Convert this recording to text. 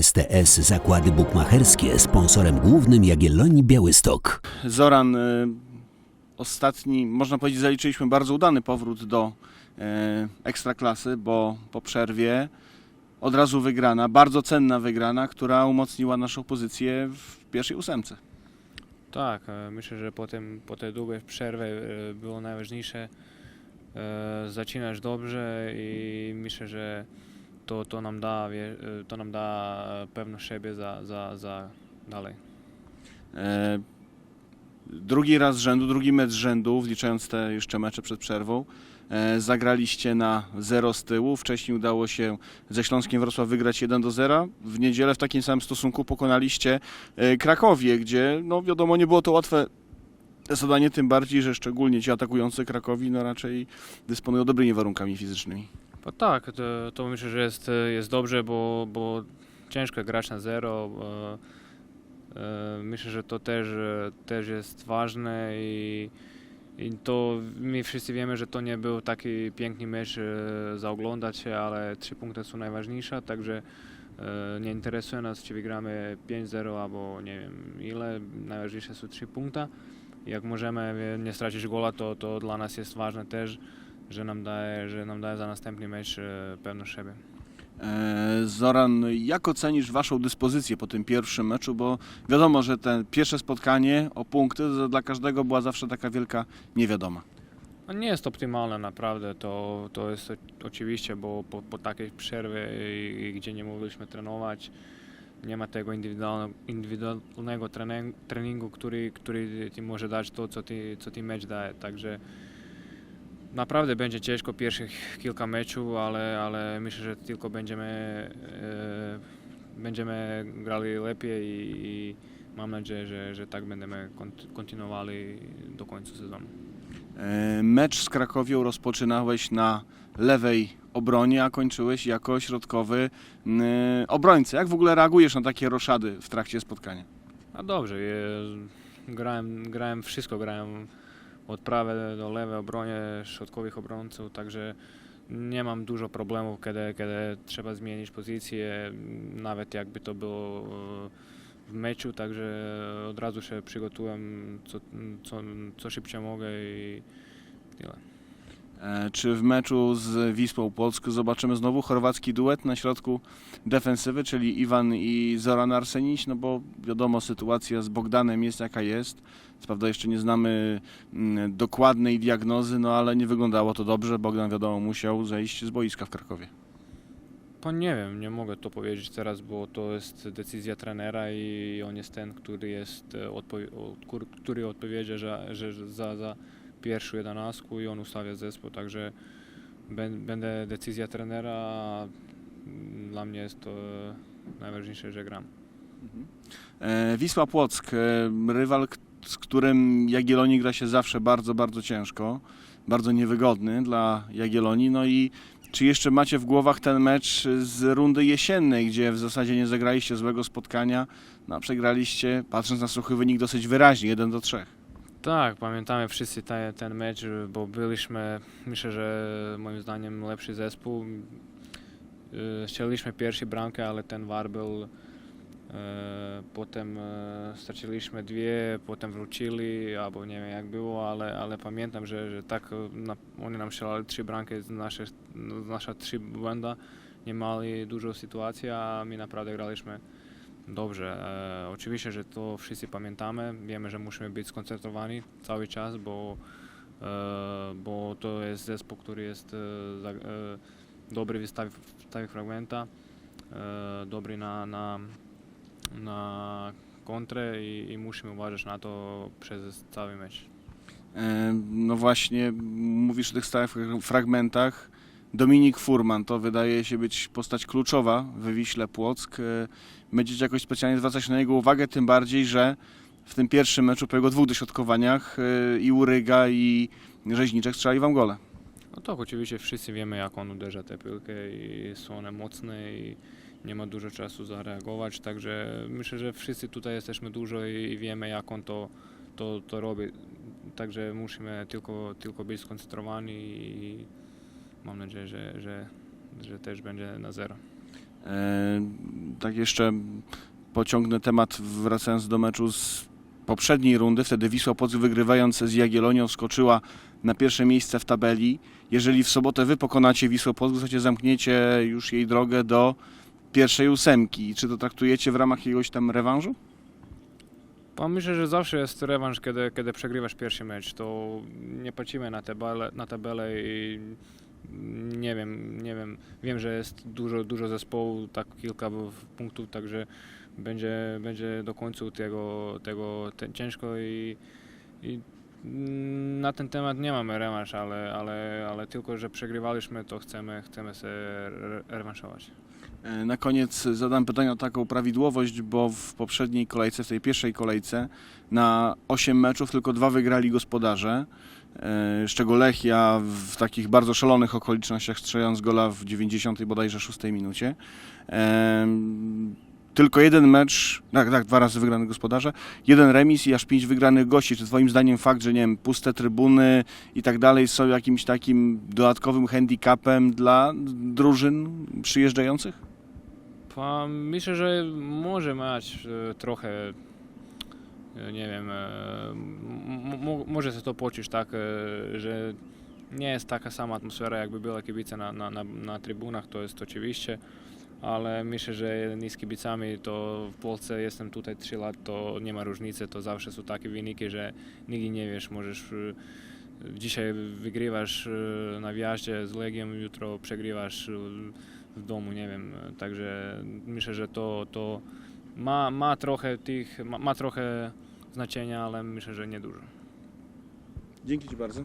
STS Zakłady Bukmacherskie sponsorem głównym Jagiellonii Białystok. Zoran, y, ostatni, można powiedzieć, zaliczyliśmy bardzo udany powrót do y, ekstraklasy, bo po przerwie od razu wygrana, bardzo cenna wygrana, która umocniła naszą pozycję w pierwszej ósemce. Tak, e, myślę, że po, tym, po tej długiej przerwie e, było najważniejsze e, zaczynać dobrze i myślę, że to, to, nam, da, e, to nam da pewność siebie za, za, za dalej. E, Drugi raz z rzędu, drugi mecz rzędu, wliczając te jeszcze mecze przed przerwą, e, zagraliście na 0 z tyłu. Wcześniej udało się ze Śląskiem Wrocław wygrać 1 do 0. W niedzielę w takim samym stosunku pokonaliście e, Krakowie, gdzie no wiadomo nie było to łatwe zadanie, tym bardziej, że szczególnie ci atakujący Krakowi no raczej dysponują dobrymi warunkami fizycznymi. Bo tak, to, to myślę, że jest, jest dobrze, bo, bo ciężko grać na zero. e, e, Myślę, że to też, e, też jest ważne i, i to my wszyscy wiemy, że to nie był taki piękny mecz e, za ale trzy punkty są najważniejsze, także e, nie interesuje nas, czy wygramy 5-0 albo nie wiem ile, najważniejsze są trzy punkty. Jak możemy e, nie stracić gola, to, to dla nas jest ważne też, że nam daje, że nam daje za następny mecz e, pewność siebie. E, Zoran, jak ocenisz Waszą dyspozycję po tym pierwszym meczu? Bo wiadomo, że te pierwsze spotkanie o punkty dla każdego była zawsze taka wielka niewiadoma. No nie jest optymalne naprawdę, to, to jest oczywiście, bo po, po takiej przerwie, gdzie nie mogliśmy trenować, nie ma tego indywidualnego, indywidualnego trening, treningu, który, który ci może dać to, co ti, co ti mecz daje. Także naprawdę będzie ciężko pierwszych kilka meczów, ale, ale myślę, że tylko będziemy, e, będziemy grali lepiej i, i mam nadzieję, że, że tak będziemy kont- kontynuowali do końca sezonu. E, Mecz z Krakowią rozpoczynałeś na lewej obronie, a kończyłeś jako środkowy obrońca. Jak w ogóle reagujesz na takie roszady w trakcie spotkania? A dobrze, grałem, grałem wszystko, grałem od prawej do lewej obronie, środkowych obrońców, także nie mam dużo problemów, kiedy, kiedy trzeba zmienić pozycję, nawet jakby to było w meczu, także od razu się przygotułem, co, co, co szybciej mogę i tyle. E, Czy w meczu z Wisłą Płocku zobaczymy znowu chorwacki duet na środku defensywy, czyli Iwan i Zoran Arsenić? No bo wiadomo, sytuacja z Bogdanem jest jaka jest. Co prawda jeszcze nie znamy mm, dokładnej diagnozy, no ale nie wyglądało to dobrze. Bogdan wiadomo musiał zejść z boiska w Krakowie. Pan nie wiem, nie mogę to powiedzieć teraz, bo to jest decyzja trenera i on jest ten, który jest e, który odpowiedzia że za, za pierwszą jedenastkę i on ustawia zespół, także będę decyzja trenera, dla mnie jest to e, najważniejsze, że gram. E, Wisła Płock, e, rywal, z którym Jagiellonii gra się zawsze bardzo, bardzo ciężko, bardzo niewygodny dla Jagiellonii. No i czy jeszcze macie w głowach ten mecz z rundy jesiennej, gdzie w zasadzie nie zagraliście złego spotkania, no a przegraliście, patrząc na suchy wynik, dosyć wyraźnie, 1 do 3. Tak, pamiętamy wszyscy te, ten mecz, bo byliśmy, myślę, że moim zdaniem lepszy zespół. E, Strzeliliśmy pierwszy bramkę, ale ten war był. E, Potem e, straciliśmy dwie, potem wrócili, albo nie wiem jak było, ale, ale pamiętam, że, że tak e, na, oni nam strzelali trzy bramki z nasze, z nasze trzy błęda. Nie mieli dużo sytuacji, a my naprawdę graliśmy dobrze. E, oczywiście, że to wszyscy pamiętamy. Wiemy, że musimy być skoncentrowani cały czas, bo, e, bo to jest zespół, który jest e, e, dobry w stawie, stawie fragmenta, e, dobry na, na, na kontrę i, i musimy uważać na to przez cały mecz. E, No właśnie, mówisz o tych stałych fragmentach. Dominik Furman to wydaje się być postać kluczowa w Wiśle Płock. E, Będziecie jakoś specjalnie zwracać na niego uwagę, tym bardziej, że w tym pierwszym meczu po jego dwóch dośrodkowaniach e, i Uryga i Rzeźniczek strzelali wam gole. No tak, oczywiście wszyscy wiemy, jak on uderza tę piłkę i są one mocne i nie ma dużo czasu zareagować, także myślę, że wszyscy tutaj jesteśmy dużo i wiemy, jak on to, to, to robi. Także musimy tylko, tylko być skoncentrowani i mam nadzieję, że, że, że też będzie na zero. E, Tak jeszcze pociągnę temat wracając do meczu z poprzedniej rundy. Wtedy Wisła Płock wygrywając z Jagiellonią wskoczyła na pierwsze miejsce w tabeli. Jeżeli w sobotę wy pokonacie Wisłę Płock, zasadzie zamkniecie już jej drogę do pierwszej ósemki. Czy to traktujecie w ramach jakiegoś tam rewanżu? Myślę, że zawsze jest rewanż, kiedy, kiedy przegrywasz pierwszy mecz. To nie patrzymy na tabelę, na tabelę i nie wiem, nie wiem. Wiem, że jest dużo, dużo zespołów, tak kilka punktów, także będzie, będzie do końca tego, tego te, ciężko i, i na ten temat nie mamy rewanż, ale, ale, ale tylko, że przegrywaliśmy, to chcemy, chcemy się re- rewanżować. E, Na koniec zadam pytanie o taką prawidłowość, bo w poprzedniej kolejce, w tej pierwszej kolejce, na 8 meczów tylko dwa wygrali gospodarze, e, z czego Lechia w takich bardzo szalonych okolicznościach strzelając gola w 90 bodajże 6 minucie. Tylko jeden mecz, tak, tak, dwa razy wygrane gospodarze, jeden remis i aż pięć wygranych gości. Czy twoim zdaniem fakt, że nie wiem, puste trybuny i tak dalej są jakimś takim dodatkowym handicapem dla drużyn przyjeżdżających? Myślę, że może mieć e, trochę, e, nie wiem, e, może się to poczuć tak, że nie jest taka sama atmosfera, jakby była kibice na, na, na, na trybunach, to jest oczywiście, ale myślę, że jeden z kibicami, to w Polsce jestem tutaj 3 lat, to nie ma różnicy, to zawsze są takie wyniki, że nigdy nie wiesz, możesz e, dzisiaj wygrywasz e, na wjeździe z Legią, jutro przegrywasz e, w domu, nie wiem, także myślę, że to, to ma, ma trochę tych, ma, ma trochę znaczenia, ale myślę, że nie dużo. Dzięki Ci bardzo.